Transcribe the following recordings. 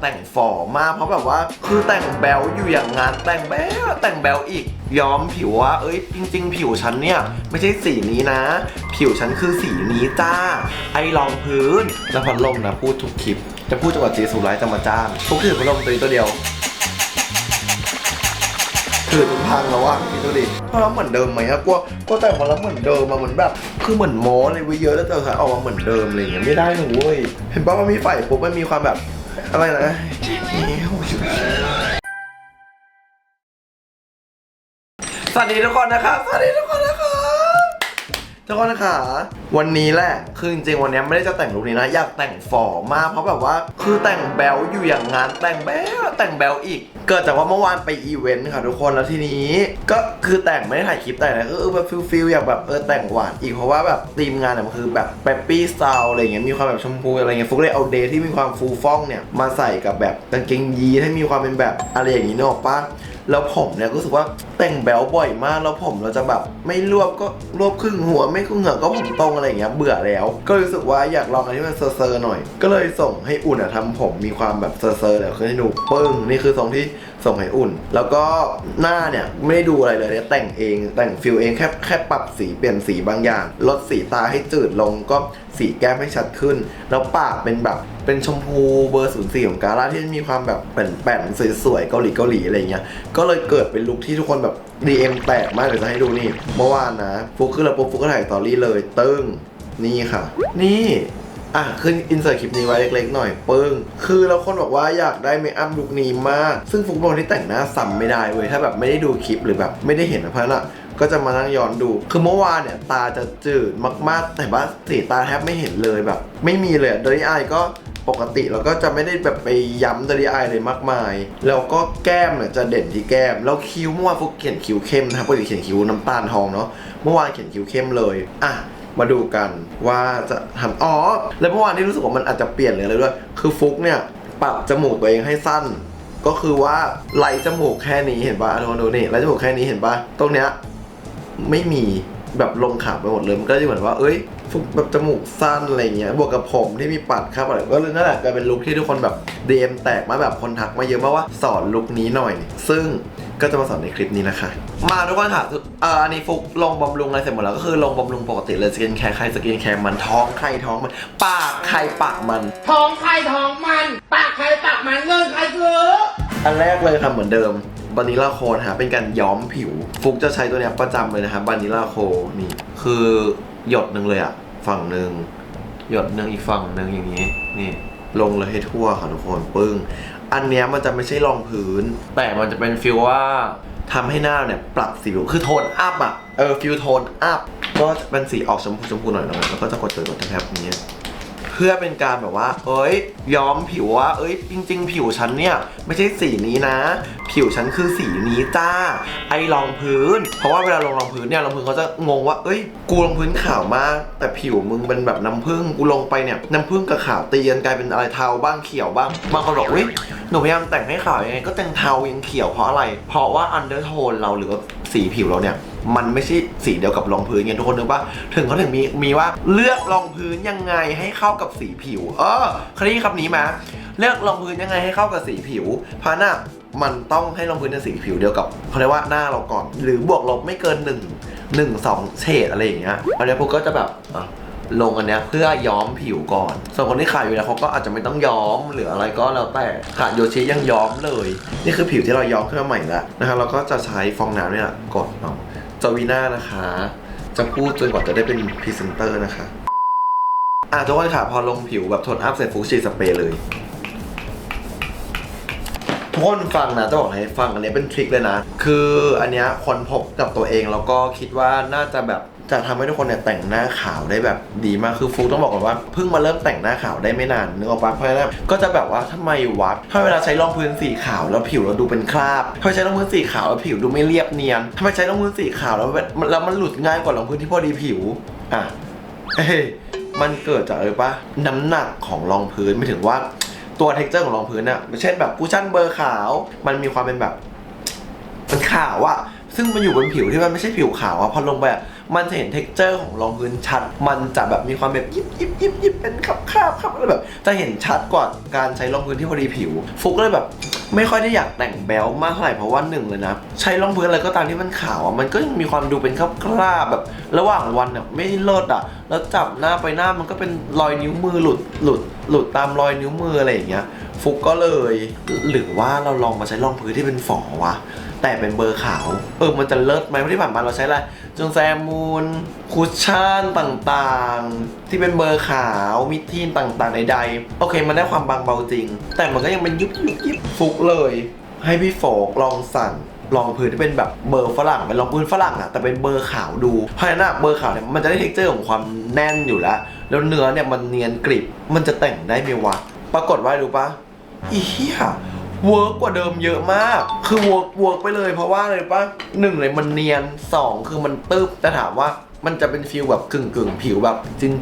แต่งฝอมากเพราะแบบว่าคือแต่งแบลอยู่อย่างงานแต่งแบลแต่งแบลอีกย้อมผิวว่าเอ้ยจริง ๆ ผิวฉันเนี่ยไม่ใช่สีนี้นะ ผิวฉันคือสีนี้จ้า ไอรองพื้นแล้วพัดลมนะพูดทุกคลิป จะพูดจนกว่าจีสุไลท์จะมาจ้างพวกถือพัดลมตัวนี้ตัวเดียวถือจนพังแล้วอะคิดดูดิเพราะเราเหมือนเดิมไหมอะกลัวกลัวแต่งมาแล้วเหมือนเดิมมาเหมือนแบบ คือเหมือนโม้เลยไว้เยอะแล้วเจอใครออกมาเหมือนเดิมอะไรอย่างเงี้ยไม่ได้หนูเว้ยเห็นป่ะมันมีไฟปุ๊บมันมีความแบบ อะไรนะสวัสดีทุกคนนะครับ สวัสดีทุกคนนะครับ ทุกคนนะคะวันนี้แหละคือจริงๆวันนี้ไม่ได้จะแต่งลุคนี้นะอยากแต่งฝอมากเพราะแบบว่าคือแต่งแบลอยู่อย่างงานแต่งแบลแต่งแบลอีก เกิดจากว่าเมื่อวานไปอีเวนต์ค่ะทุกคนแล้วทีนี้ ก็คือแต่งไม่ได้ถ่ายคลิปแต่งนะก็เออแบบฟิลฟิลอยากแบบเออแต่งหวานอีกเพราะว่าแบบธีมงานเนี่ยมันคือแบบเปปปี้สไตล์อะไรเงี้ยมีความแบบชมพูอะไรเงี้ยฟุกเลยเอาเดย์ที่มีความฟูฟ่องเนี่ยมาใส่กับแบบกางเกงยีนให้มีความเป็นแบบอะไรอย่างนี้เนกอะปะ แล้วผมเนี่ยก็รู้สึกว่าแต่งแบลบ่อยมากแล้วผมเราจะแบบไม่รวบก็รวบครึ่งหัวไม่ครึ่งหัวก็ผมตรงอะไรอย่างเงี้ยเบื่อแล้ว ก็รู้สึกว่าอยากลองอะไรที่มันเซอร์ๆหน่อย ก็เลยส่งให้อุ่นอะทำผมมีความแบบเซอร์ๆเดี๋ยวขึ้นให้ดูปึ้งนี่คือทรงที่ ส่งให้อุ่น แล้วก็หน้าเนี่ยไม่ได้ดูอะไรเลยเนี่ยแต่งเองแต่งฟิลเองแค่แค่ปรับสีเปลี่ยนสีบางอย่าง ลดสีตาให้จืดลงก็สีแก้มให้ชัดขึ้น แล้วปากเป็นแบบเป็นชมพูเบอร์ศูนย์สี่ของกาล่าที่มีความแบบแป่นๆสวยๆเกาหลีเกาหลีอะไรเงี้ยก็เลยเกิดเป็นลุคที่ทุกคนแบบ DM แตกมากเดี๋ยวจะให้ดูนี่เมื่อวานนะฟุกขึ้นแล้วปุ๊บฟุกก็ถ่ายสตอรี่เลยตึ้งนี่ค่ะ นี่ อะขึ้นอินเสิร์ตคลิปนี้ไว้เล็กๆหน่อยปึ้งคือแล้วคนบอกว่าอยากได้เมคอัพลุคนี้มาก ซึ่งฟุกบอกที่แต่งหน้าซ้ำไม่ได้เว้ยถ้าแบบไม่ได้ดูคลิปหรือแบบไม่ได้เห็นนะเพราะนั้นอะก็จะมานั่งย้อนดู คือเมื่อวานเนี่ยตาจะจืดมากๆ แต่ว่าสีตาแทบไม่เห็นเลยแบบ ไม่มีเลยโดยไอายก็ปกติเราก็จะไม่ได้แบบไปย้ำดรีไอเลยมากมาย แล้วก็แก้มเนี่ยจะเด่นที่แก้ม แล้วคิ้วเมื่อวานฟุกเขียนคิ้วเข้มนะครับปกติเขียนคิ้วน้ำตาลทองเนาะ เมื่อวานเขียนคิ้วเข้มเลย อะ มาดูกันว่าจะทำอ๋อ แล้วเมื่อวานที่รู้สึกว่ามันอาจจะเปลี่ยนเลยเลยด้วย คือฟุกเนี่ยปรับจมูกตัวเองให้สั้น ก็คือว่าไหลจมูกแค่นี้เห็นปะทุกคนดูนี่ไหลจมูกแค่นี้เห็นปะตรงเนี้ยไม่มีแบบลงขาไปหมดเลยมันก็จะเหมือนว่าเอ้ยฟุกแบบจมูกสั้นอะไรเงี้ยบวกกับผมที่มีปัดครับอะไรก็เลยนั่นแหละกลายเป็นลุคที่ทุกคนแบบ DM แตกมาแบบคนทักมาเยอะมากว่าสอนลุคนี้หน่อย ซึ่ง ก็จะมาสอนในคลิปนี้นะคะ มาทุกคนค่ะเอ่ออันนี้ฟุกลงบำรุงอะไรเสร็จหมดแล้วก็คือลงบำรุงปกติเลยสกินแคร์ใครสกินแคร์มันท้องใครท้องมัน ปากใครปากมัน ท้องใครท้องมัน ปากใครปากมันเงินใครซื้ออันแรกเลยค่ะเหมือนเดิมบานิลาโคนะฮะเป็นการย้อมผิว ฟุกจะใช้ตัวเนี้ยประจำเลยนะครับบานิลาโคนี่คือหยดหนึ่งเลยอะฝั่งหนึ่งหยดหนึ่งอีกฝั่งหนึ่งอย่างนี้นี่ลงเลยให้ทั่วค่ะทุกคนปึ้ง อันเนี้ยมันจะไม่ใช่รองพื้น แต่มันจะเป็นฟิลว่า ทำให้หน้าเนี่ยปรับสีผิวคือโทนอัพอะเออฟิลโทนอัพ ก็จะเป็นสีออกชมพูชมพูหน่อยแล้วก็จะกดจุดกดแทบๆอย่างเงี้ย พื่อเป็นการแบบว่า เอ้ย ย้อมผิวว่า เอ้ย จริง ๆ ผิวฉันเนี่ย ไม่ใช่สีนี้นะ ผิวฉันคือสีนี้จ้า ไอรองพื้น เพราะว่าเวลาลงรองพื้นเนี่ยรองพื้นเขาจะงงว่า เอ้ย กูรองพื้นขาวมาก แต่ผิวมึงเป็นแบบน้ำผึ้ง กูลงไปเนี่ยน้ำผึ้งกับขาวตีกันกลายเป็นอะไรเทาบ้างเขียวบ้าง บางคนบอกเฮ้ย หนูพยายามแต่งให้ขาวยังไงก็แต่งเทายังเขียวเพราะอะไร เพราะว่าอันเดอร์โทนเราหรือว่าสีผิวเราเนี่ย มันไม่ใช่สีเดียวกับรองพื้นไงทุกคนนึกว่าถึงเขาถึงมีมีว่าเลือกรองพื้นยังไงให้เข้ากับสีผิว เออคดีคำนี้มา เลือกรองพื้นยังไงให้เข้ากับสีผิวพาน่ะมันต้องให้รองพื้นเป็นสีผิวเดียวกับเขาเรียกว่าหน้าเราก่อน หรือบวกลบไม่เกินหนึ่งหนึ่งสองเฉดอะไรอย่างเงี้ยอันเนี้ยพวกก็จะแบบลงอันเนี้ยเพื่อย้อมผิวก่อน ส่วนคนที่ขายอยู่แล้วเขาก็อาจจะไม่ต้องย้อมหรืออะไรก็แล้วแต่ขาโยชิยังย้อมเลย นี่คือผิวที่เราย้อมขึ้นมาใหม่แล้วนะครับเราก็จะใช้ฟองน้ำเนี่ยกดเอา จวีน่านะคะ จะพูดจนกว่าจะได้เป็นพรีเซนเตอร์นะคะ อะทุกคนค่ะ พอลงผิวแบบโทนอัพเสร็จฟูกฉีดสเปรย์เลย ทุกคนฟังนะจะบอกให้ฟังอันนี้เป็นทริคเลยนะ คืออันเนี้ยคนพบกับตัวเองแล้วก็คิดว่าน่าจะแบบ จะทำให้ทุกคนเนี่ยแต่งหน้าขาวได้แบบดีมากคือฟุกต้องบอกก่อนว่าเพิ่งมาเริ่มแต่งหน้าขาวได้ไม่นานนึกออกปะเพราะฉะนั้นก็จะแบบว่าทำไมวัดถ้าเวลาใช้รองพื้นสีขาวแล้วผิวเราดูเป็นคราบถ้าใช้รองพื้นสีขาวแล้วผิวดูไม่เรียบเนียนทำไมใช้รองพื้นสีขาวแล้วมันแล้วมันหลุดง่ายกว่ารองพื้นที่พอดีผิวอะเอ้ยมันเกิดจากอะไรปะน้ำหนักของรองพื้นไม่ถึงว่าตัวเท็กเจอร์ของรองพื้นอะเช่นแบบคุชชั่นเบอร์ขาว มันมีความเป็นแบบมันขาวอะซึ่งมันอยู่บนผิวที่มันไม่ใช่ผิวขาวอะพอลงไปอะ มันจะเห็นเท็กเจอร์ของรองพื้นชัด มันจะแบบมีความแบบยิบยิบยิบยิบเป็นคราบคราบคราบอะไรแบบ จะเห็นชัดกว่าการใช้รองพื้นที่พอดีผิว ฟุกก็เลยแบบไม่ค่อยได้อยากแต่งแบลมากเท่าไหร่เพราะว่าหนึ่งเลยนะ ใช้รองพื้นอะไรก็ตามที่มันขาวอะมันก็ยังมีความดูเป็นคราบคราบแบบ ระหว่างวันอะไม่เลิศอะ แล้วจับหน้าไปหน้ามันก็เป็นรอยนิ้วมือหลุดหลุดหลุดตามรอยนิ้วมืออะไรอย่างเงี้ย ฟุกก็เลย หรือว่าเราลองมาใช้รองพื้นที่เป็นฝอวะแต่เป็นเบอร์ขาว เออ มันจะเลิศไหมเพราะที่ผ่านมาเราใช้อะไร จงแซมมูนคุชชั่นต่างๆ ที่เป็นเบอร์ขาวมิดทีนต่างๆใดๆ โอเค มันได้ความบางเบาจริง แต่มันก็ยังเป็นยุบยุบยิบฟุกเลย ให้พี่โฟกลองสั่งลองพื้นที่เป็นแบบเบอร์ฝรั่งเป็นรองพื้นฝรั่งอะแต่เป็นเบอร์ขาวดูเพราะฉะนั้นอะเบอร์ขาวเนี่ยมันจะได้เท็กเจอร์ของความแน่นอยู่แล้ว แล้วเนื้อเนี่ยมันเนียนกริบมันจะแต่งได้ไหมวะปรากฏว่ารู้ปะอีเหี้ย เวิร์กกว่าเดิมเยอะมาก คือเวิร์กเวิร์กไปเลยเพราะว่าอะไรปะหนึ่งเลยมันเนียนสองคือมันตึบแต่ถามว่ามันจะเป็นฟิลแบบกึ่งกึ่งผิวแบบ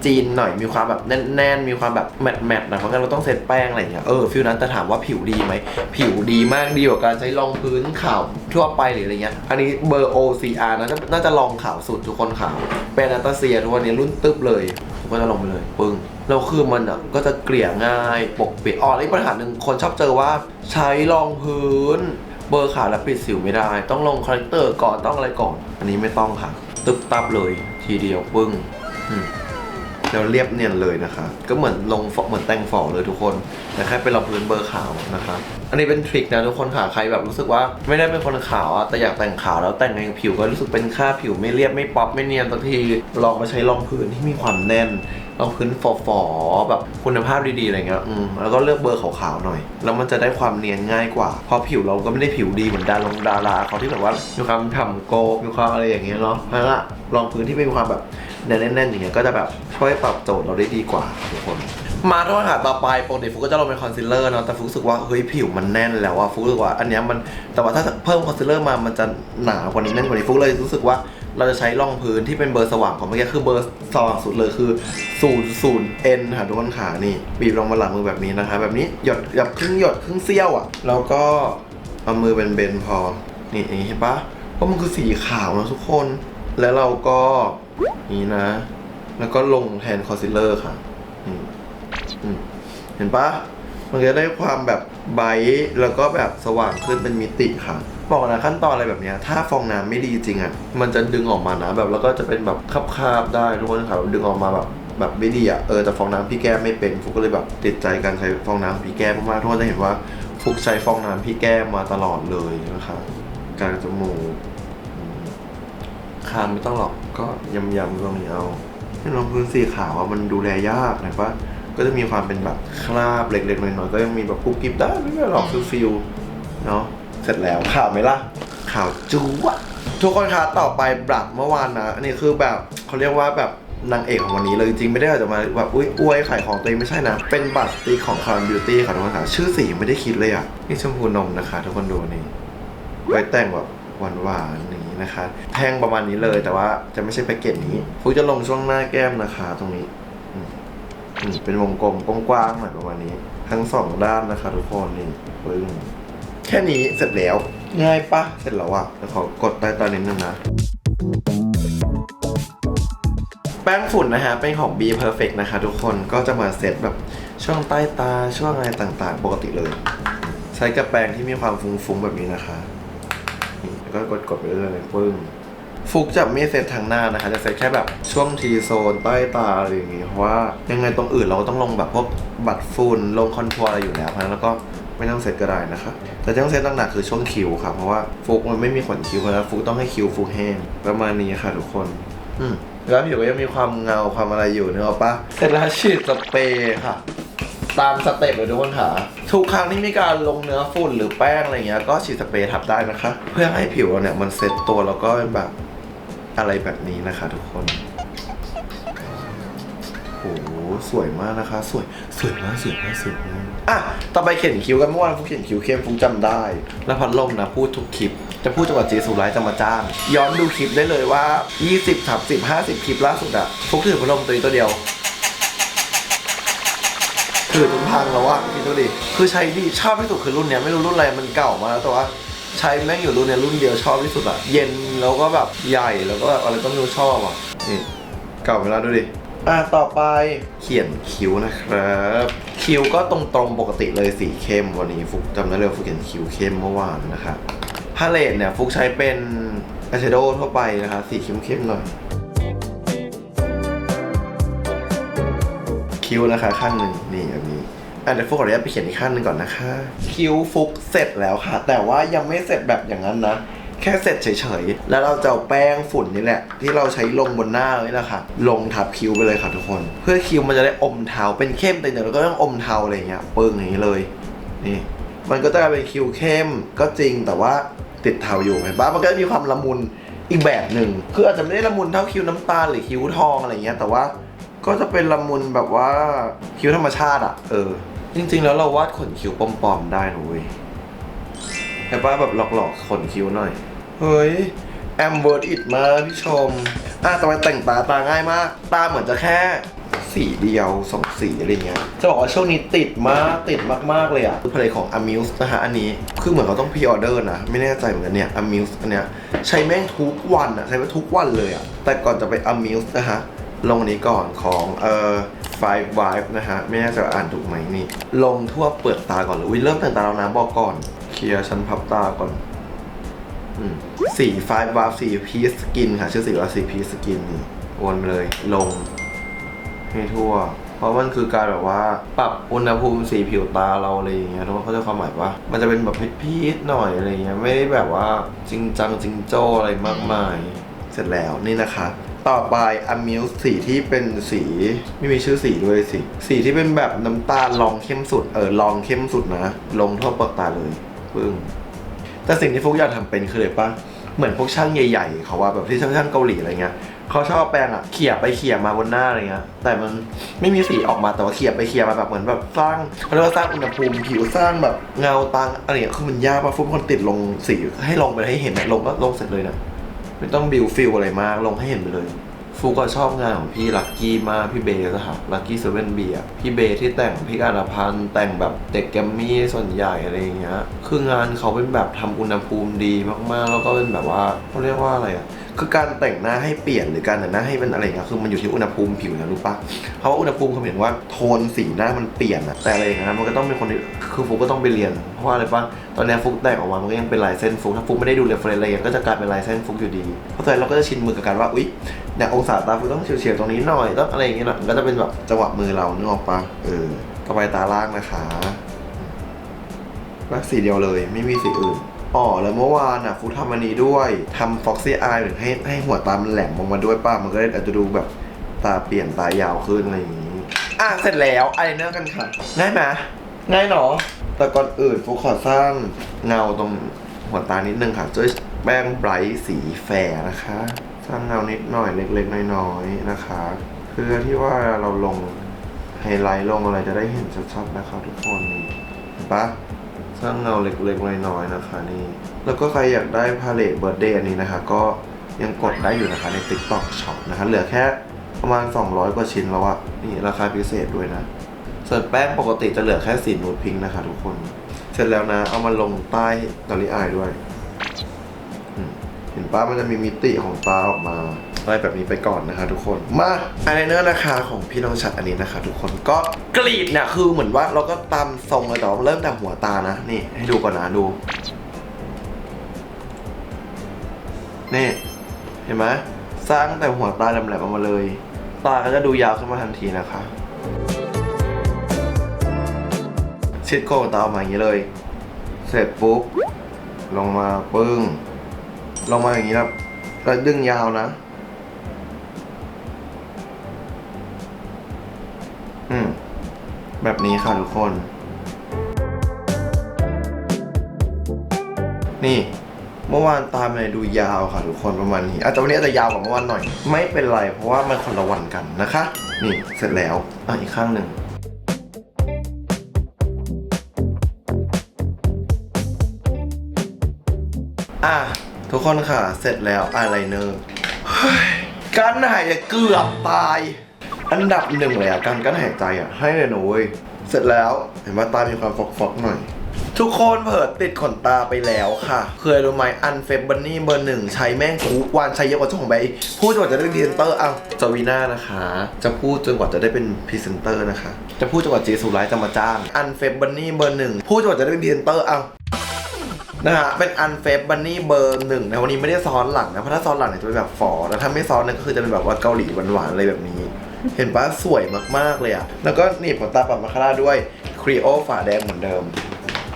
จีนๆหน่อยมีความแบบแน่นๆ มีความแบบแมตแมตๆหนะเพราะงั้นเราต้องเซตแป้งอะไรอย่างเงี้ยเออฟิลนั้นแต่ถามว่าผิวดีไหมผิวดีมากดีกว่าการใช้รองพื้นขาวทั่วไปหรืออะไรเงี้ยอันนี้เบอร์ OCR นะน่าจะลองขาวสุดทุกคนขาวเป็นนาตาเซียทุกวันนี้รุ่นตึบเลยผมก็จะลงไปเลยปึ้ง แล้วคือมันอะก็จะเกลี่ยง่ายปกปิดอ๋ออีกปัญหาหนึ่งคนชอบเจอว่าใช้รองพื้น เบอร์ขาวแล้วปิดสิวไม่ได้ ต้องลงคาแรคเตอร์ก่อนต้องอะไรก่อน อันนี้ไม่ต้องค่ะ ตึบตับเลยทีเดียวปึ้งแล้วเรียบเนียนเลยนะคะ ก็เหมือนลงฝเหมือนแต่งฝอเลยทุกคนแต่แค่เป็นรองพื้นเบอร์ขาวนะคะอันนี้เป็นทริคนะทุกคนค่ะใครแบบรู้สึกว่าไม่ได้เป็นคนขาวอะแต่อยากแต่งขาวแล้วแต่งในผิวก็รู้สึกเป็นค่าผิวไม่เรียบไม่ป๊อปไม่เนียนสักทีลองมาใช้รองพื้นที่มีความแน่น รองพื้นฝอๆแบบคุณภาพดีๆอะไรเงี้ยอืมแล้วก็เลือกเบอร์ขาวๆหน่อย แล้วมันจะได้ความเนียนง่ายกว่า เพราะผิวเราก็ไม่ได้ผิวดีเหมือนดารงดาราเขาที่แบบว่ามีความฉ่ำโกมีความอะไรอย่างเงี้ยเนาะเพราะงั้นอะรองพื้นที่มีความแบบ แน่นๆอย่างเงี้ยก็จะแบบช่วยปรับโจทย์เราได้ดีกว่าทุกคน มาทุกคนค่ะต่อไปปกติฟุกก็จะลงเป็นคอนซีลเลอร์เนาะแต่ฟุกรู้สึกว่าเฮ้ยผิวมันแน่นแล้วอะฟุกรู้สึกว่าอันเนี้ยมันแต่ว่าถ้าเพิ่มคอนซีลเลอร์มามันจะหนากว่านี้แน่นกว่านี้ฟุกเลยรู้สึกว่าเราจะใช้รองพื้นที่เป็นเบอร์สว่างของเมื่อกี้คือเบอร์สว่างสุดเลยคือ 0 0 N ค่ะทุกคนขานี่บีบลงมาหลังมือแบบนี้นะคะ แบบนี้หยดหยับครึ่งหยดครึ่งเสี้ยวอะแล้วก็เอามือเป็นเบนๆพอนี่อย่างนี้เห็นปะเพราะมันคือสีขาวนะทุกคน แล้วเราก็ นี่นะ แล้วก็ลงแทนคอนซีลเลอร์ค่ะอืมอืมเห็นปะมันจะได้ความแบบไบท์แล้วก็แบบสว่างขึ้นเป็นมิติค่ะ บอกนะขั้นตอนอะไรแบบนี้ถ้าฟองน้ำไม่ดีจริงอะ่ะ มันจะดึงออกมานะแบบแล้วก็จะเป็นแบบคาบๆได้ทุกคนค่ะดึงออกมาแบบแบบไม่ดีอะ่ะเออแต่ฟองน้ำพี่แก้มไม่เป็นฟุกก็เลยแบบติดใจการใช้ฟองน้ำพี่แก้มมากๆทุกคนจะเห็นว่าฟุกใช้ฟองน้ำพี่แก้มมาตลอดเลยนะคะกลางจมูก คางไม่ต้องหรอกก็ยำๆตรงนี้เอาให้รองพื้นสีขาวอะมันดูแลยากนะปะก็จะมีความเป็นแบบคราบเล็กๆน้อยๆก็ยังมีแบบกุ๊บกิ๊บได้ไม่เป็นไรหรอกฟิลๆเนาะเสร็จแล้วข่าวไหมล่ะข่าวจูวะทุกคนคะต่อไปบลัดเมื่อวานนะอันนี้คือแบบเขาเรียกว่าแบบนางเอกของวันนี้เลยจริงๆไม่ได้อาจจะมาแบบอุ้ยอวยขายของตัวเองไม่ใช่นะ เป็นบัตรสติกของคาร์บิวตี้ค่ะทุกคนค่ะชื่อสีไม่ได้คิดเลยอะ นี่ชมพูนมนะคะ ทุกคนดูนี่ไว้แต่งแบบหวานๆอย่าง นี้นะคะแท่งประมาณนี้เลยแต่ว่าจะไม่ใช่แพ็กเกจนี้ฟุกจะลงช่วงหน้าแก้มนะคะ ตรงนี้เป็นวงกลมกว้างๆหน่อยประมาณนี้ ทั้งสองด้านนะคะทุกคนนี่ปึ้งแค่นี้เสร็จแล้ว ง่ายปะเสร็จแล้วอะเดี๋ยวขอกดใต้ตานิดนึงนะแป้งฝุ่นนะฮะเป็นของ B Perfect นะคะทุกคนก็จะมาเซตแบบช่วงใต้ตาช่วงอะไรต่างๆ ปกติเลย ใช้กับแปรงที่มีความฟุ้งๆแบบนี้นะคะ นี่แล้วก็กดๆไปเรื่อยๆเลยปึ้งฟุกจะไม่เซตทางหน้านะคะ จะเซตแค่แบบช่วงทีโซนใต้ตาอะไรอย่างงี้เพราะว่ายังไงตรงอื่นเราก็ต้องลงแบบพวกบัตรฝุ่นลงคอนทัวร์อะไรอยู่แล้วเพราะฉะนั้นเราก็ไม่ต้องเซตก็ได้นะคะ แต่ที่ต้องเซตหนักๆคือช่วงคิวค่ะเพราะว่าฟุกมันไม่มีขนคิวเพราะฉะนั้นฟุกต้องให้คิวฟุกแห้งประมาณนี้ค่ะทุกคนอืมแล้วผิวก็ยังมีความเงาความอะไรอยู่นึกออกปะเสร็จแล้วฉีดสเปรย์ค่ะ ตามสเต็ปเลยทุกคนค่ะ ทุกครั้งที่มีการลงเนื้อฝุ่นหรือแป้งอะไรเงี้ยก็ฉีดสเปรย์ทับได้นะคะ เพื่อให้ผิวเราเนี่ยมันเซ็ตตัวแล้วก็เป็นแบบอะไรแบบนี้นะคะทุกคนโอ้โหสวยมากนะคะ สวยสวยมากสวยมากสวยมากอะต่อไปเขียนคิ้วกันเมื่อวานฟุกเขียนคิ้วเข้มฟุกจำได้ แล้วพัดลมนะพูดทุกคลิป จะพูดจนกว่าเจสุไลท์จะมาจ้าง ย้อนดูคลิปได้เลยว่า 20 30 50 คลิปล่าสุดอะฟุกถือพัดลมตัวนี้ตัวเดียว ถือจนพังแล้วอะคิดดูดิคือใช้ดีชอบที่สุดคือรุ่นเนี้ยไม่รู้รุ่นอะไรมันเก่ามากแล้วแต่ว่าใช้แม่งอยู่รุ่นเนี้ยรุ่นเดียวชอบที่สุดอะเย็นแล้วก็แบบใหญ่แล้วก็แบบอะไรก็ไม่รู้ชอบอะนี่เก่าเวลาดูดิอะต่อไปเขียนคิ้วนะครับ คิ้วก็ตรงๆปกติเลยสีเข้มวันนี้ฟุกจำได้เลยฟุกเขียนคิ้วเข้มเมื่อวานนะครับพาเลตเนี่ยฟุกใช้เป็นอายแชโดว์ทั่วไปนะครับสีเข้มๆหน่อยคิ้วนะคะข้างหนึ่งน อะเดี๋ยวฟุกขออนุญาตไปเขียนอีกข้างหนึ่งก่อนนะคะ คิ้วฟุกเสร็จแล้วค่ะ แต่ว่ายังไม่เสร็จแบบอย่างนั้นนะ แค่เสร็จเฉยๆ แล้วเราจะเอาแป้งฝุ่นนี่แหละ ที่เราใช้ลงบนหน้าเลยนะคะลงทับคิ้วไปเลยค่ะทุกคน เพื่อคิ้วมันจะได้อมเทาเป็นเข้มแต่เดี๋ยวเราก็ต้องอมเทาอะไรอย่างเงี้ยเปึ้งอย่างนี้เลย นี่ มันก็จะกลายเป็นคิ้วเข้มก็จริงแต่ว่าติดเทาอยู่เห็นปะมันก็จะมีความละมุนอีกแบบหนึ่งคืออาจจะไม่ได้ละมุนเท่าคิ้วน้ำตาลหรือคิ้วทองอะไรเงี้ยแต่ว่าก็จะเป็นละมุนแบบว่าคิ้วธรรมชาติอะเออ จริง ๆ แล้วเราวาดขนคิ้วปลอมๆได้นะเว้ยแต่ป้าแบบหลอกๆขนคิ้วหน่อย เฮ้ย แอมเวิร์ดอิดมากพี่ชม อะต่อไปแต่งตาตาง่ายมาก ตาเหมือนจะแค่สีเดียวสองสีอะไรเงี้ย จะบอกว่าช่วงนี้ติดมากติดมากๆเลยอะผลิตของ Amuse นะฮะอันนี้ คือเหมือนเขาต้องพ r ีออเดอร์นะ ไม่แน่ใจเหมือนกันเนี่ย Amuse อันเนี้ยใช้แม่งทุกวันอะ ใช้ไปทุกวันเลยอะ แต่ก่อนจะไป Amuse นะฮะลงนี้ก่อนของเอ่อ Five Vibe นะฮะ ไม่แน่ใจอ่านถูกไหมนี่ ลงทั่วเปลือกตาก่อนเลยอุ้ยเริ่มแต่งตาแล้วนะบอกก่อน เคลียร์ชั้นพับตาก่อนสีไฟบาร์สีพีสกินค่ะ ชื่อสีว่าสีพีสกินนี่วนไปเลยลง ให้ทั่ว เพราะมันคือการแบบว่า ปรับอุณหภูมิสีผิวตาเราอะไรอย่างเงี้ยทุกคนเข้าใจความหมายปะมันจะเป็นแบบพีดๆหน่อยอะไรเงี้ยไม่ได้แบบว่าจริงจังจริงโจ้อะไรมากมาย เสร็จแล้วนี่นะคะ ต่อไปอ m มิ e สีที่เป็นสีไม่มีชื่อสีด้วยสิ สีที่เป็นแบบน้ำตาลลองเข้มสุด เออลองเข้มสุดนะ ลงทั่วเปลือกตาเลยปึ้งแต่สิ่งที่ฟุกอยากทำเป็นคือเลยปะเหมือนพวกช่างใหญ่ๆ เขาว่าแบบที่ช่างเกาหลีอะไรเงี้ยเขาชอบแปรงอะเขี่ยไปเขี่ยมาบนหน้าอะไรเงี้ยแต่มันไม่มีสีออกมาแต่ว่าเขี่ยไปเขี่ยมาแบบเหมือนแบบสร้างเขาเรียกว่าสร้างอุณหภูมิผิวสร้างแบบเงาตางอะไรเงี้ยคือมันยากปะฟุกคนติดลงสีให้ลงไปให้เห็นอะลงก็ลงเสร็จเลยนะ ไม่ต้องบิวฟิลอะไรมากลงให้เห็นไปเลย ฟุกก็ชอบงานของพี่ลักกี้มากพี่เบย์นะครับลักกี้เซเว่นเบียพี่เบย์ที่แต่งพี่การพันธ์แต่งแบบเด็กแกรมมี่ส่วนใหญ่อะไรอย่างเงี้ยคืองานเขาเป็นแบบทำอุณหภูมิดีมากๆ แล้วก็เป็นแบบว่าเขาเรียกว่าอะไรอะ คือการแต่งหน้าให้เปลี่ยนหรือการแต่งหน้าให้เป็นอะไรเงี้ยคือมันอยู่ที่อุณหภูมิผิวนะรู้ปะเพราะว่าอุณหภูมิเขาเห็นว่าโทนสีหน้ามันเปลี่ยนอะแต่อะไรอย่างเงี้ยมันก็ต้องเป็นคนที่คือฟุกก็ต้องไปเรียน เพราะว่าอะไรปะตอนนี้ฟุกแต่งออกมามันก็ยังเป็นลายเส้นฟุกถ้าฟุกไม่ได้ดูเรฟเฟรนอะไรเงี้ยก็จะกลายเป็นลายเส้นฟุกอยู่ดีเพราะฉะนั้นเราก็จะชินมือกับการว่าอุ๊ยเนี่ยองศาตาคุณต้องเฉียวๆตรงนี้หน่อยต้องอะไรอย่างเงี้ยนะก็จะเป็นแบบจังหวะมือเราเนึกออกปะเออต่อไปตาล่างนะคะรักสีเดียวเลยไม่มีสีอื่น อ๋อแล้วเมื่อวานอะฟูทำอันนี้ด้วยทำฟ็อกซี่อายหรือให้ให้หัวตามันแหลมออกมาด้วยป้ามันก็เลยอาจจะดูแบบตาเปลี่ยนตายาวขึ้นอะไรอย่างงี้ อะเสร็จแล้วไลเนอร์กันค่ะง่ายไหมง่ายเนาะแต่ก่อนอื่นฟูขอสร้างเงาตรงหัวตานิดนึงค่ะด้วยแป้งไบรท์สีแฟร์นะคะ สร้างเงานิดหน่อยเล็กๆ น้อยๆนะคะ เพื่อที่ว่าเราลงไฮไลท์ลงอะไรจะได้เห็นชัดๆนะคะทุกคนเห็นปะ สร้างเงาเล็กๆน้อยๆนะคะนี่ แล้วก็ใครอยากได้พาเลตเบิร์เดย์อันนี้นะคะ ก็ยังกดได้อยู่นะคะใน TikTok Shop นะคะเหลือแค่ประมาณ 200 กว่าชิ้นแล้วอะนี่ราคาพิเศษด้วยนะส่วนแป้งปกติจะเหลือแค่สีนูดพิงค์นะคะทุกคน เสร็จแล้วนะ เอามาลงใต้ดอลลี่อายด้วย เห็นป้ามันจะมีมิติของตาออกมา ไล่แบบนี้ไปก่อนนะคะทุกคน มาอายไลเนอร์นะคะของพี่น้องชัดอันนี้นะคะ ทุกคนก็กรีดเนี่ยคือเหมือนว่าเราก็ตามทรงเลยแต่ว่าเริ่มแต่หัวตานะ นี่ให้ดูก่อนนะดู นี่ เห็นไหมสร้างแต่หัวตาแหลมๆออกมาเลย ตาก็จะดูยาวขึ้นมาทันทีนะคะชิดโกงตาออกมาอย่างนี้เลย เสร็จปุ๊บลงมาปึ้งลงมาอย่างนี้ครับแล้วดึงยาวนะ แบบนี้ค่ะทุกคน นี่เมื่อวานตามเลยดูยาวค่ะทุกคนประมาณนี้อาจจะวันนี้อาจจะยาวกว่าเมื่อวานหน่อย ไม่เป็นไรเพราะว่ามันคนละวันกันนะคะ นี่เสร็จแล้วอะอีกข้างหนึ่งอะทุกคนค่ะ เสร็จแล้วอายไลเนอร์การหายเกือบตาย อันดับหนึ่งเลยอะการกั้นหายใจอะให้เลยนะเว้ยเสร็จแล้วเห็นว่าตามีความฟอกๆหน่อย ทุกคนเผิดติดขนตาไปแล้วค่ะ เคยรู้ไหมอันเฟบบันนี่เบอร์หนึ่งใช้แม่งทุกวันใช้เยอะกว่าเจ้าของแบรนด์อีกพูดจนกว่าจะได้เป็นพรีเซนเตอร์เอาจาวีน่านะคะ จะพูดจนกว่าจะได้เป็นพรีเซนเตอร์นะคะ จะพูดจนกว่าเจสุไลท์จะมาจ้างอันเฟบบันนี่เบอร์หนึ่งพูดจนกว่าจะได้เป็นพรีเซนเตอร์เอานะฮะ เป็นอันเฟบบันนี่เบอร์หนึ่งนะวันนี้ไม่ได้ซ้อนหลังนะ เพราะถ้าซ้อนหลังเนี่ยจะเป็นแบบฟอร์แต่ถ้าไม่ซ้อนเนี่ยก็คือจะเป็นแบบว่าเกาหลีหวานๆอะไรแบบนี้ เห็นปะสวยมากๆเลยอะแล้วก็หนีบขนตาปรับมาคาร่าด้วยครีโอฝาแดงเหมือนเดิม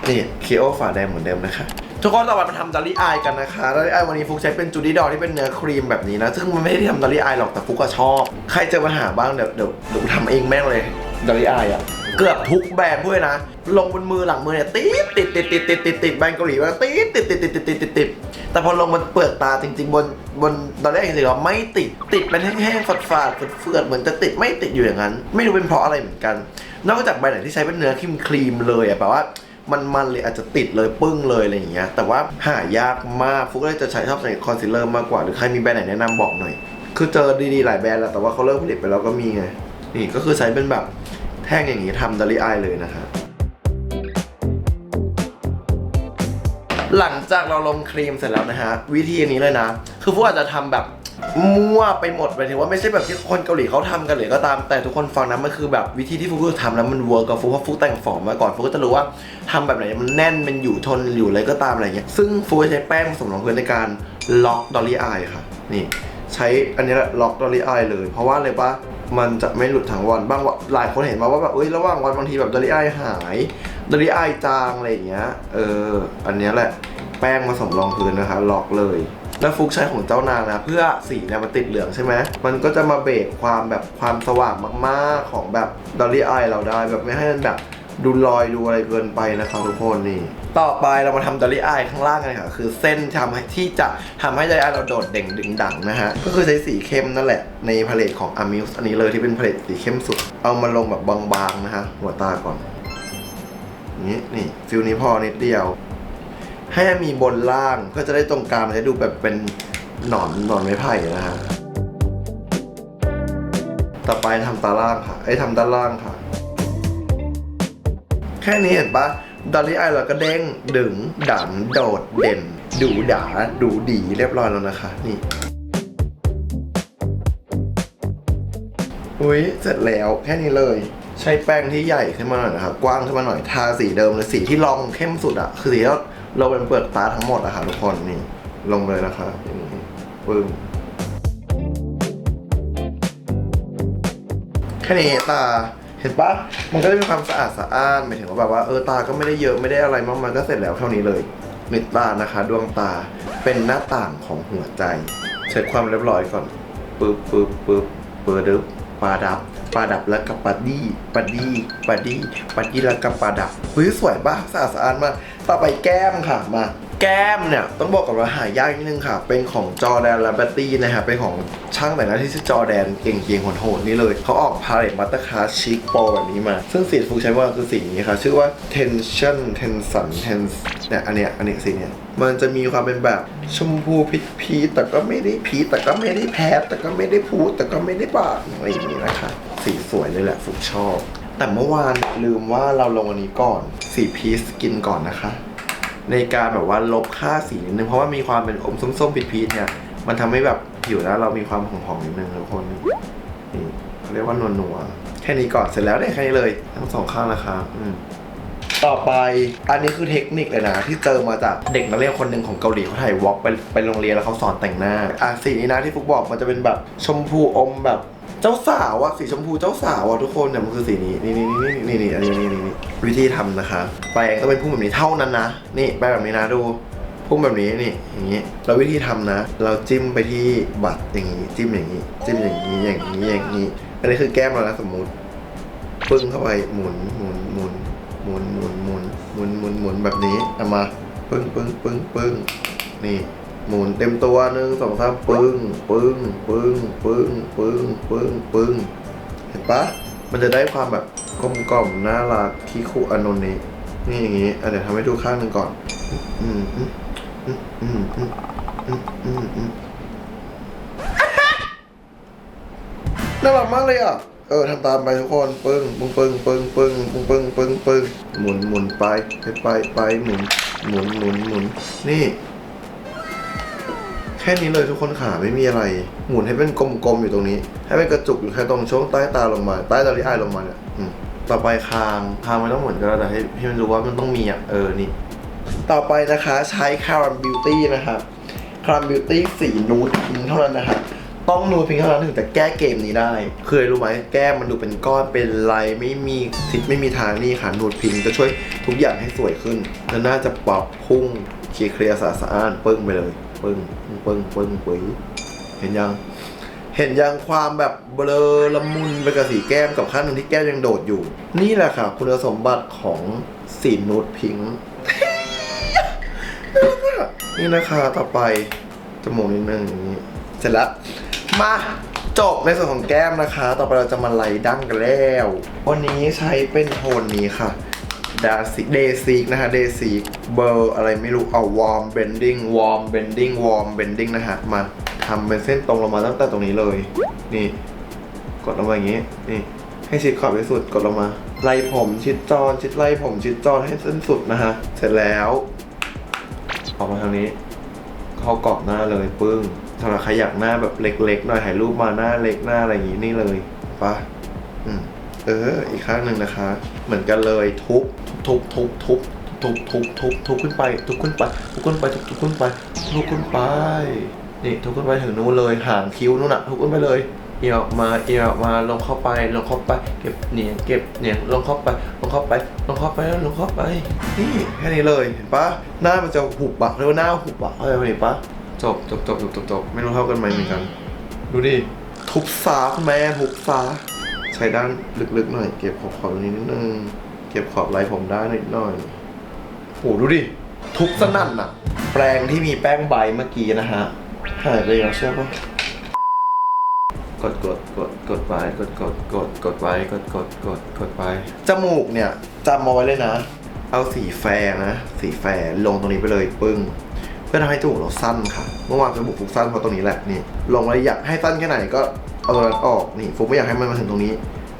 นี่ครีโอฝาแดงเหมือนเดิมนะคะทุกคนเรามาทำดารี่อายกันนะคะดารี่อายวันนี้ฟุกใช้เป็นจูดี้ดอที่เป็นเนื้อครีมแบบนี้นะ ซึ่งมันไม่ได้ทำดารี่อายหรอกแต่ฟุกก็ชอบ ใครเจอปัญหาบ้างเดี๋ยวเดี๋ยวเดี๋ยวทำเองแม่งเลยดารี่อายอะ เกือบทุกแบรนด์พูดเลยนะ ลงบนมือหลังมือเนี่ยติดติดติดติดติดติดติดแบรนด์เกาหลีว่าติดติดติดติดติดติดติดติดแต่พอลงบนเปลือกตาจริง ๆ บนบนดอลลี่อายจริงๆแล้วไม่ติดติดเป็นแห้งๆฝาดฝาดๆเฟือดๆเหมือนจะติดไม่ติดอยู่อย่างนั้น ไม่รู้เป็นเพราะอะไรเหมือนกัน นอกจากแบรนด์ไหนที่ใช้เป็นเนื้อครีมครีมเลยอะแปลว่ามันมันเลยอาจจะติดเลยปึ้งเลยอะไรอย่างเงี้ยแต่ว่าหายากมากฟุกเลยจะใช้ชอบใช้คอนซีลเลอร์มากกว่าหรือใครมีแบรนด์ไหนแนะนำบอกหน่อย คือเจอดีๆหลายแบรนด์แล้วแต่ว่าเขาเลิกผลิตไปแล้วก็มีไงนี่ก็คือใช้เป็นแบบ แท่งอย่างนี้ทำดอลลี่อายเลยนะคะหลังจากเราลงครีมเสร็จแล้วนะฮะ วิธีนี้เลยนะ คือฟุกอาจจะทำแบบมั่วไปหมดหมายถึงว่าไม่ใช่แบบที่คนเกาหลีเขาทำกันเลยก็ตามแต่ทุกคนฟังนะมันคือแบบวิธีที่ฟุกทำแล้วมันเวิร์กกับฟุกเพราะฟุกแต่งฟอร์มมาก่อนฟุกก็จะรู้ว่าทำแบบไหนมันแน่นมันอยู่ทนอยู่อะไรก็ตามอะไรเงี้ยซึ่งฟุกใช้แป้งผสมรองพื้นในการล็อกดอลลี่อายค่ะ นี่ ใช้อันนี้แหละล็อกดอลลี่อายเลย เพราะว่าเลยปะ มันจะไม่หลุดทั้งวันบ้างว่าหลายคนเห็นมาว่าแบบเอ้ยระหว่างวันบางทีแบบดอลลี่อายหายดอลลี่อายจางอะไรอย่างเงี้ยเอออันนี้แหละแป้งผสมรองพื้นนะคะล็อกเลยแล้วฟุกใช้ของเจ้านางนะเพื่อสีเนี่ยมันติดเหลืองใช่ไหมมันก็จะมาเบรกความแบบความสว่างมากๆของแบบดอลลี่อายเราได้แบบไม่ให้มันแบบดูลอยดูอะไรเกินไปนะคะทุกคนนี่ ต่อไปเรามาทำดอลลี่อายข้างล่างกันค่ะ คือเส้นทำให้ที่จะทำให้ดอลลี่อายเราโดดเด่งดึงดังนะฮะ ก็คือใช้สีเข้มนั่นแหละ ในพาเลตของ a m u s อันนี้เลยที่เป็นพาเลตสีเข้มสุด เอามาลงแบบบางๆนะฮะ หัวตาก่อน นี่นี่ฟิลนี้พอนิดเดียว ให้มีบนล่างเพื่อจะได้ตรงกลางมันจะดูแบบเป็นหนอนหนอนไม้ไผ่นะฮะ ต่อไปทำตาล่างค่ะไอ้ทำด้านล่างค่ะ แค่นี้เห็นปะ ดอลลี่ไอเราก็เด้งดึงดังโดดเด่น ดูดาดูดีเรียบร้อยแล้วนะคะนี่อุ้ยเสร็จแล้วแค่นี้เลย ใช้แป้งที่ใหญ่ขึ้นมาหน่อยนะครับ กว้างขึ้นมาหน่อยทาสีเดิมเลยสีที่ลองเข้มสุดอะคือสีที่เราเป็นเปลือกตาทั้งหมดอะค่ะทุกคนนี่ลงเลยนะคะอย่างนี้ปึ้งแค่นี้ตา เห็นปะมันก็จะมีความสะอาดสะอ้านหมายถึงว่าแบบว่าเออตาก็ไม่ได้เยอะไม่ได้อะไรมากมันก็เสร็จแล้วเท่านี้เลยมิดตานะคะ ดวงตาเป็นหน้าต่างของหัวใจ เช็ดความเรียบร้อยก่อนปึ๊บปึ๊บปึ๊บเปิดดึบปาดับปาดับแล้วก็ปาดี้ปาดี้ปาดี้ปาดี้แล้วก็ปาดับเฮ้ยสวยปะสะอาดสะอ้านมากต่อไปแก้มค่ะมาแก้มเนี่ย ต้องบอกก่อนว่าหายากนิดนึงค่ะ เป็นของจอแดนลาเบตตี้นะฮะเป็นของ ช่างแต่งหน้าที่ชื่อจอแดนเก่งๆโหดๆนี่เลยเขาออกพาเลตมัตเตอร์คาชิคโปรแบบนี้มา ซึ่งสีฟูใช้ว่าคือสีนี้ค่ะชื่อว่า tension tension tens เนี่ยอันเนี้ยอันนี้สีเนี้ยมันจะมีความเป็นแบบชมพูพีชพีแต่ก็ไม่ได้พีแต่ก็ไม่ได้แพทแต่ก็ไม่ได้พูดแต่ก็ไม่ได้บางอะไรอย่างนี้นะคะสีสวยเลยแหละฟุกชอบ แต่เมื่อวานลืมว่าเราลงอันนี้ก่อนสีพีชกินก่อนนะคะ ในการแบบว่าลบค่าสีนิดนึงเพราะว่ามีความเป็นอมส้มๆพีชๆเนี่ยมันทำให้แบบ ผิวแล้วเรามีความผ่องๆนิดนึงทุกคนนี่เขาเรียกว่านวลนัวๆแค่นี้ก่อนเสร็จแล้วเนี่ยแค่นี้เลย ทั้งสองข้างนะคะอืมต่อไปอันนี้คือเทคนิคเลยนะ ที่เจอมาจากเด็กนักเรียนคนหนึ่งของเกาหลีเขาถ่ายวอล์กไปไปโรงเรียนแล้วเขาสอนแต่งหน้าอะสีนี้นะที่ฟุกบอกมันจะเป็นแบบชมพูอมแบบเจ้าสาวอะสีชมพูเจ้าสาวอะทุกคนเนี่ยมันคือสีนี้นี่นี่นี่นี่นี่อันนี้นี่นี่นี่วิธีทำนะคะแปรงต้องเป็นพุ่มแบบนี้เท่านั้นนะนี่แปรงแบบนี้นะดู พุ่มแบบนี้นี่อย่างนี้แล้ววิธีทำนะ เราจิ้มไปที่บัตรอย่างนี้ จิ้มอย่างนี้ จิ้มอย่างนี้อย่างนี้อย่างนี้ อันนี้คือแก้มเรานะสมมุติปึ้งเข้าไปหมุนหมุนหมุนหมุนหมุนหมุนหมุนหมุนหมุนแบบนี้เอามาปึ้งปึ้งปึ้งปึ้งนี่หมุนเต็มตัวหนึ่งสองสามปึ้งปึ้งปึ้งปึ้งปึ้งปึ้งปึ้งเห็นปะมันจะได้ความแบบกลมกล่อมน่ารักที่คู่อานนท์นี้นี่อย่างงี้อะเดี๋ยวทำให้ดูข้างหนึ่งก่อน อืม น่ารักมากเลยอะ เออทำตามไปทุกคนปึ้งปึ้งปึ้งปึ้งปึ้งปึ้งปึ้งปึ้งปึ้งหมุนหมุนไปไปไปไปหมุนหมุนหมุนหมุนนี่ แค่นี้เลยทุกคนขาไม่มีอะไร หมุนให้เป็นกลมๆอยู่ตรงนี้ ให้เป็นกระจุกอยู่แค่ตรงช่วงใต้ตาลงมา ใต้ตาลิอายลงมาเนี่ยอืมต่อไปคางคางไม่ต้องหมือนกันแล้วแต่ให้ให้มันรู้ว่ามันต้องมีอะเออนี่ ต่อไปนะคะใช้คารัมบิวตี้นะครับคารัมบิวตี้สีนูดพิงเท่านั้นนะคะต้องนูดพิงเท่านั้นถึงจะแก้เกมนี้ได้ เคยรู้ไหมแก้มมันดูเป็นก้อนเป็นลายไม่มีทิศไม่มีทางนี่ค่ะนูดพิงจะช่วยทุกอย่างให้สวยขึ้นและน่าจะปรับพุ่งเคลียร์เคลียร์สะอ้านปึ้งไปเลยปึ้งปึ้งปึ้งปึ้งเห็นยัง เห็นยังความแบบเบลอละมุนไปกับสีแก้มกับขั้นหนึ่งที่แก้มยังโดดอยู่ นี่แหละค่ะ คุณสมบัติของสีนูดพิงค์ นี่นะคะต่อไปจมูกนิดนึงอย่างนี้ เสร็จแล้วมาจบในส่วนของแก้มนะคะ ต่อไปเราจะมาไล่ดั้งกันแล้ว วันนี้ใช้เป็นโทนนี้ค่ะดาซิเดซิกนะคะเดซิกเบอร์อะไรไม่รู้เอาวอร์มเบนดิ้งวอร์มเบนดิ้งวอร์มเบนดิ้งนะฮะมาทำเป็นเส้นตรงลงมาตั้งแต่ตรงนี้เลย นี่ กดลงมาอย่างนี้ นี่ ให้ชิดขอบที่สุดกดลงมาไล่ผมชิดจอนชิดไล่ผมชิดจอนให้เส้นสุดนะฮะ เสร็จแล้ว ออกมาทางนี้ เข้ากรอบหน้าเลยปึ้งสำหรับใครอยากหน้าแบบเล็กๆหน่อยถ่ายรูปมาหน้าเล็กหน้าอะไรอย่างนี้นี่เลยปะอืมเออ อีกข้างหนึ่งนะคะ เหมือนกันเลยทุบทุบทุบทุบทุบทุบทุบทุบขึ้นไป ทุบขึ้นไป ทุบขึ้นไป ทุบทุบขึ้นไป ทุบขึ้นไป นี่ทุบขึ้นไปถึงนู้นเลย ห่างคิ้วนู่นน่ะทุบขึ้นไปเลย เอียงออกมาเอียงออกมาลงเข้าไปลงเข้าไป เก็บเหนียงเก็บเหนียงลงเข้าไปลงเข้าไปลงเข้าไปแล้วลงเข้าไปนี่แค่นี้เลยเห็นปะหน้ามันจะหุบอะเรียกว่าหน้าหุบอะเข้าใจไหมปะจบจบจบจบจบจบไม่รู้เท่ากันไหมเหมือนกัน ดูดิทุบซาแม่ทุบซาใช้ด้านลึกๆหน่อย เก็บขอบขอบตรงนี้นิดนึงเก็บขอบไหล่ผมได้นิดหน่อยโหดูดิทุบสนั่นอะแปรงที่มีแป้งใบเมื่อกี้นะฮะหายไปแล้วใช่ปะ กดกดกดกดไปกดกดกดกดไปกดกดกดกดไปจมูกเนี่ยจำเอาไว้เลยนะ เอาสีแฟร์นะ สีแฟร์ลงตรงนี้ไปเลยปึ้ง เพื่อทำให้จมูกเราสั้นค่ะ เมื่อวานจมูกฟุกสั้นเพราะตรงนี้แหละนี่ลงแล้อยากให้สั้นแค่ไหนก็เอาตรงนั้นออกนี่ฟุกไม่อยากให้มันมาถึงตรงนี้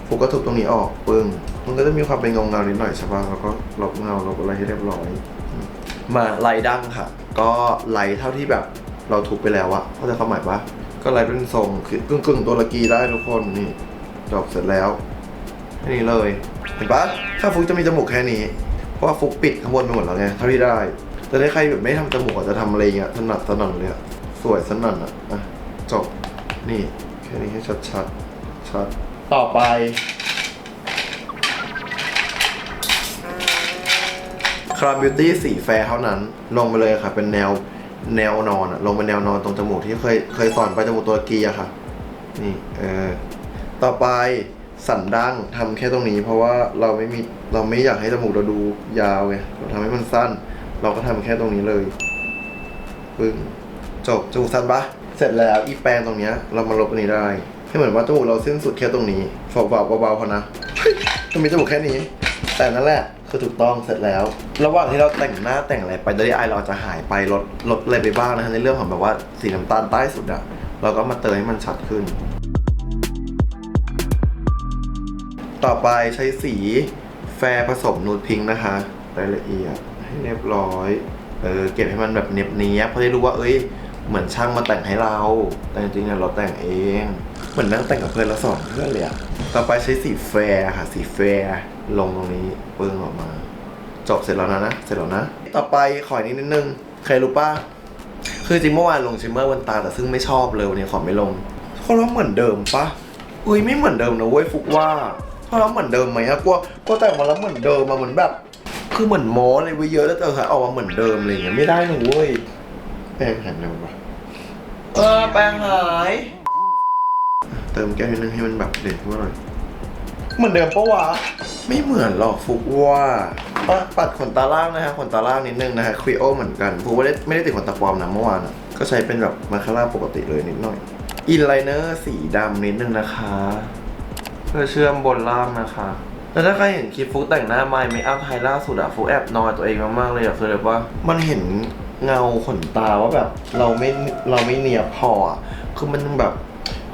ฟุกก็ทุบตรงนี้ออกปึ้งมันก็จะมีความเป็นเงาเงานิดหน่อยใช่ป่ะแล้วก็ลบเงาลบอะไรให้เรียบร้อยมาไล่ดั้งค่ะ ก็ไล่เท่าที่แบบเราทุบไปแล้วอะเข้าใจความหมายปะ ก็ไล่เป็นทรงคือกึ่งกึ่งตัวละกีได้ทุกคนนี่จบเสร็จแล้วแค่นี้เลย เห็นปะถ้าฟุกจะมีจมูกแค่นี้ เพราะว่าฟุกปิดข้างบนไปหมดแล้วไงเท่าที่ได้ แต่ถ้าใครแบบไม่ทำจมูกอาจจะทำอะไรเงี้ยถนัดถนัดเลยอะสวยสนั่นอะอะจบนี่แค่นี้ให้ชัดชัดๆชัดต่อไป คราบิวตี้สีแฟร์เท่านั้น ลงไปเลยค่ะ เป็นแนว แนวนอนอะลงเป็นแนวนอนตรงจมูกที่เคยเคยสอนไปจมูกตัวกีอะค่ะ นี่เออต่อไปสันดั้งทำแค่ตรงนี้ เพราะว่าเราไม่มีเราไม่อยากให้จมูกเราดูยาวไงเราทำให้มันสั้น เราก็ทำแค่ตรงนี้เลยปึ้งจบจมูกสั้นปะเสร็จแล้วอีแปรงตรงเนี้ยเรามาลบตรงนี้ได้ให้เหมือนว่าจมูกเราสิ้นสุดแค่ตรงนี้เบาเบาๆพอนะต้องมีจมูกแค่นี้ แต่นั่นแหละ คือถูกต้องเสร็จแล้ว ระหว่างที่เราแต่งหน้าแต่งอะไรไปดอไอเราอาจจะหายไปลดลดอะไรไปบ้างนะฮะในเรื่องของแบบว่าสีน้ำตาลใต้สุดอะเราก็มาเติมให้มันชัดขึ้น ต่อไปใช้สีแฟร์ผสมนูดพิงค์นะคะรายละเอียดให้เรียบร้อยเออเก็บให้มันแบบเนียบเนี้ยเพื่อให้รู้ว่าเอ้ยเหมือนช่างมาแต่งให้เรา แต่จริงๆเนี่ยเราแต่งเอง เหมือนนั่งแต่งกับเพื่อนแล้วสอนเพื่อนเลยอะต่อไปใช้สีแฟร์ค่ะสีแฟร์ ลงตรงนี้ปึ้งออกมา จบเสร็จแล้วนะนะ เสร็จแล้วนะ ต่อไปขออีกนิดนึง ใครรู้ป่ะ คือจริงเมื่อวานลงชิมเมอร์บนตาแต่ซึ่งไม่ชอบเลยวันนี้ขอไม่ลงเพราะว่าเหมือนเดิมปะอุ้ยไม่เหมือนเดิมนะเว้ยฟุกว่าเพราะว่าเหมือนเดิมไหมอะกลัวกลัวแต่งมาแล้วเหมือนเดิมมาเหมือนแบบ คือเหมือนโม้เลยไว้เยอะแล้วแต่สุดท้ายออกมาเหมือนเดิมอะไรอย่างเงี้ยไม่ได้นะเว้ยแปรงหายไปไหนวะเออแปรงหาย เติมแก้วนิดนึงให้มันแบบเด่นขึ้นมาหน่อย เหมือนเดิมปะวะไม่เหมือนหรอกฟุกว่าปะปัดขนตาล่างนะฮะขนตาล่างนิดนึงนะฮะครีโอเหมือนกันฟุกไม่ได้ไม่ได้ติดขนตาปลอมนะเมื่อวานอะก็ใช้เป็นแบบมาคาร่าปกติเลยนิดหน่อย อินไลเนอร์สีดำนิดนึงนะคะ เพื่อเชื่อมบนล่างนะคะแล้วถ้าใครเห็นคลิปฟุกแต่งหน้าไมไม่อัพไฮล่าสุดอะฟุกแอบนอยตัวเองมากๆเลยอะคือแบบว่ามันเห็นเงาขนตาว่าแบบเราไม่เราไม่เนียบพออะคือมันแบบ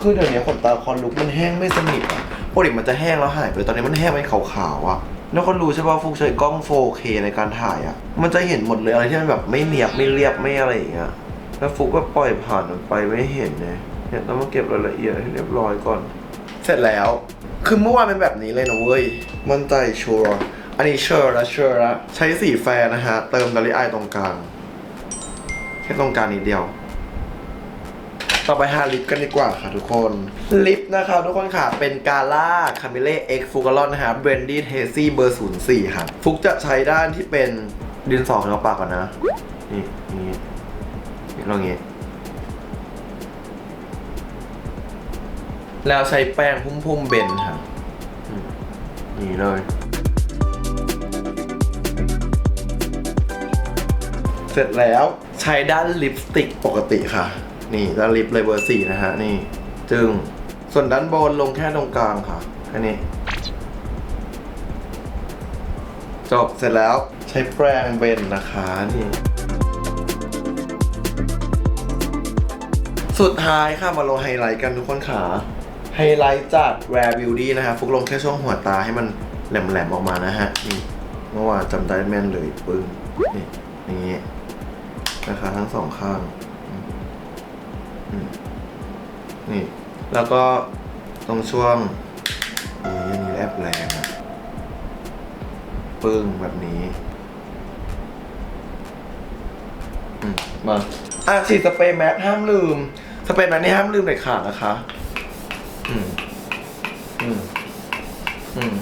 คือเดี๋ยวนี้ขนตาคอนลุกมันแห้งไม่สนิทอะ ปกติมันจะแห้งแล้วหายไปตอนนี้มันแห้งเป็นขาวๆอะแล้วคนรู้ใช่ป่ะฟุกใช้กล้อง 4K ในการถ่ายอะมันจะเห็นหมดเลยอะไรที่มันแบบไม่เนียบไม่เรียบไม่อะไรอย่างเงี้ย แล้วฟุกก็ปล่อยผ่านมันไปไม่เห็นเลยเนี่ยต้องมาเก็บรายละเอียดให้เรียบร้อยก่อน เสร็จแล้ว คือเมื่อวานเป็นแบบนี้เลยนะเว้ย มั่นใจชัวร์ อันนี้เชอร์ละเชอร์ละใช้สีแฟร์นะฮะ เติมดาริไอตรงกลาง แค่ตรงกลางนิดเดียว ต่อไปหาลิปกันดีกว่าค่ะทุกคน ลิปนะคะทุกคนค่ะเป็นกาล่าคาเมเล่เอ็กฟูก l ลอนนะฮะเบรนดี้เทซี่เบอร์ศูนย์สี่ค่ะ ฟุกจะใช้ด้านที่เป็นดินสอเงาปากก่อนนะ นี่นี้นี่ลองงนี้แล้วใช้แป้งพุ่มๆเบนค่ะนี่เลยเสร็จแล้วใช้ด้านลิปสติกปกติค่ะ นี่ด้านลิปเลยเบอร์สี่นะฮะนี่จึงส่วนด้านบนลงแค่ตรงกลางค่ะแค่นี้จบเสร็จแล้วใช้แปรงเบนนะคะนี่สุดท้ายค่ะมาลงไฮไลท์กันทุกคนค่ะไฮไลท์จาก Rare Beauty นะฮะฟุกลงแค่ช่วงหัวตาให้มันแหลมๆออกมานะฮะนี่เมื่อวานจำได้แม่นเลยปึ้งนี่อย่างเงี้ยนะคะทั้งสองข้าง นี่ แล้วก็ตรงช่วงนี่อันนี้แอบแรงอะปึ้งแบบนี้อืมมาอะฉีดสเปรย์แมสห้ามลืม สเปรย์แมสนี่ห้ามลืมเด็ดขาดนะคะ อืม อืม อืม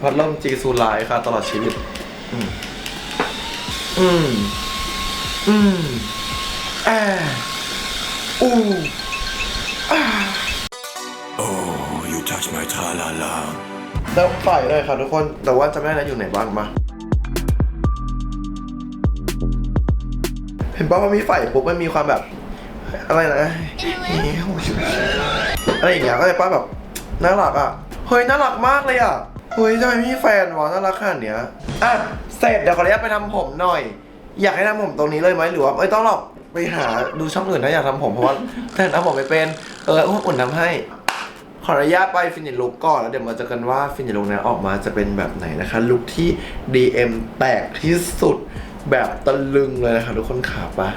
พัดลมจีซูไลค่ะ ตลอดชีวิต อืม อืม อืมอ่า อู้อ่า Oh, you touch my tra-la-la. เริ่มใส่เลยค่ะทุกคน แต่ว่าจะไม่ได้นะอยู่ไหนบ้างมาเห็นป่ะว่ามีไฟปุ๊บมันมีความแบบ อะไรนะเฮ้ยโอ้ยอะไรอย่างเงี้ยก็เลยป้าแบบน่ารักอะ เฮ้ยน่ารักมากเลยอะ เฮ้ยทำไมมีแฟนวะน่ารักขนาดเนี้ยอะเสร็จเดี๋ยวขออนุญาตไปทำผมหน่อย อยากให้ทำผมตรงนี้เลยไหมหรือว่าไม่ต้องหรอก ไปหาดูช่องอื่นถ้าอยากทำผมเพราะว่าแต่ทำผมไม่เป็น เอออุ่นทำให้ ขออนุญาตไปฟินิชลุกก่อน แล้วเดี๋ยวมาเจอกันว่าฟินิชลุกนั้นออกมาจะเป็นแบบไหนนะคะลุกที่ DM แตกที่สุดแบบตะลึงเลยนะคะทุกคนขาปะ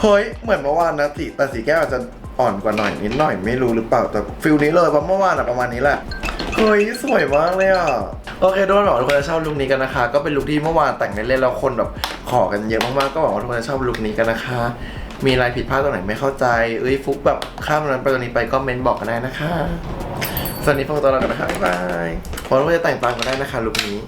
เฮ้ย เหมือนเมื่อวานนะสีแต่สีแก้วอาจจะอ่อนกว่าหน่อยนิดหน่อยไม่รู้หรือเปล่าแต่ฟิลนี้เลยเพราะเมื่อวานอะประมาณนี้แหละเฮ้ยสวยมากเลยอะโอเคทุกคนหวังว่าทุกคนจะชอบลุคนี้กันนะคะ ก็เป็นลุคที่เมื่อวานแต่งเล่นๆแล้วคนแบบขอกันเยอะมากๆก็หวังว่าทุกคนจะชอบลุคนี้กันนะคะ มีอะไรผิดพลาดตรงไหนไม่เข้าใจ เอ้ยฟุกแบบข้ามรงนั้นไปตรงนี้ไปก็เมนบอกกันได้นะคะสวัสดีพวกตัวเรากันนะคะบ๊ายบายหวังว่าทุกคนจะแต่งตามกันได้นะคะลุคนี้